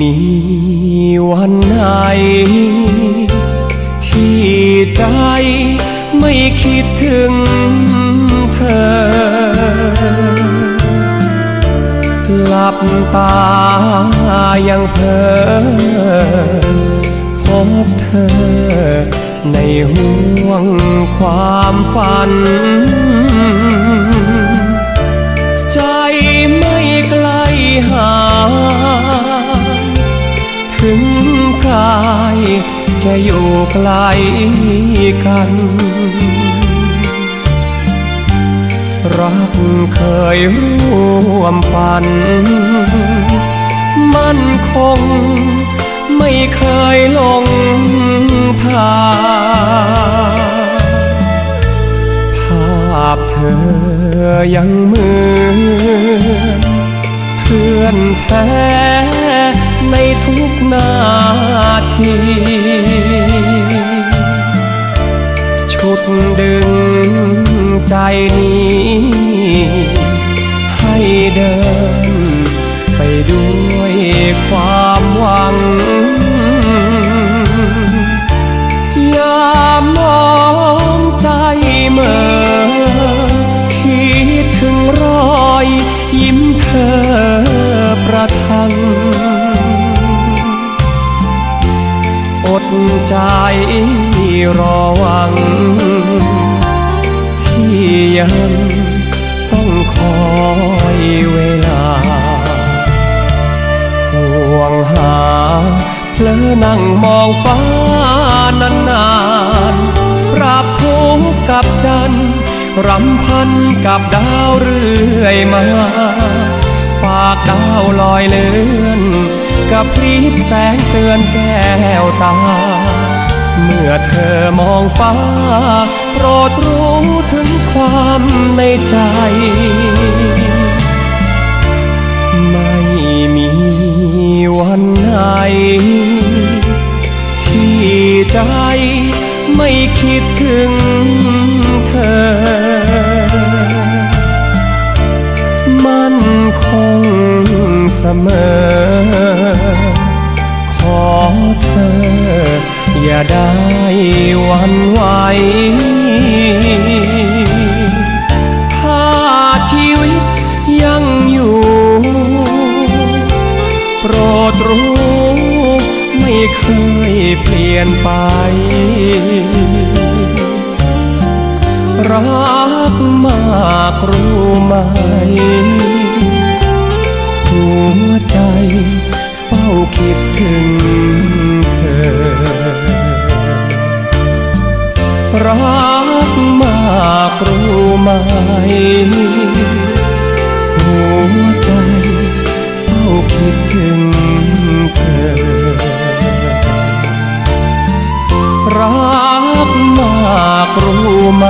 มีวันไหน ที่ใจไม่คิดถึงเธอ หลับตายังเพอพบเธอในห่วงความฝัน ถึงกายจะอยู่ไกลกัน รักเคยร่วมฝัน มันคงไม่เคยลงทางภาพเธอยังเหมือนเพื่อนแท้ ในทุกนาทีชุดดึงใจนี้ ให้เดินไปด้วยความหวังอย่ามองใจเมื่อคิดถึงรอยยิ้มเธอประทัง ใจรอหวัง ที่ยังต้องคอยเวลา ห่วงหาเพลอนั่งมองฟ้านานๆปรับทุกกับจันรำพันกับดาวเรื่อยมา ฝากดาวลอยเลื่อน กับพริบแสงเตือนแก้วตา เมื่อเธอมองฟ้า โปรดรู้ถึงความในใจ ไม่มีวันไหน ที่ใจไม่คิดถึงเธอ มันคงเสมอ เธอ อย่าได้วันไหวถ้าชีวิตยังอยู่ โปรดรู้ ไม่เคยเปลี่ยนไป รักมากรู้ไหม รักมากรู้ไหม หัวใจเฝ้าคิดถึงเธอ รักมากรู้ไหม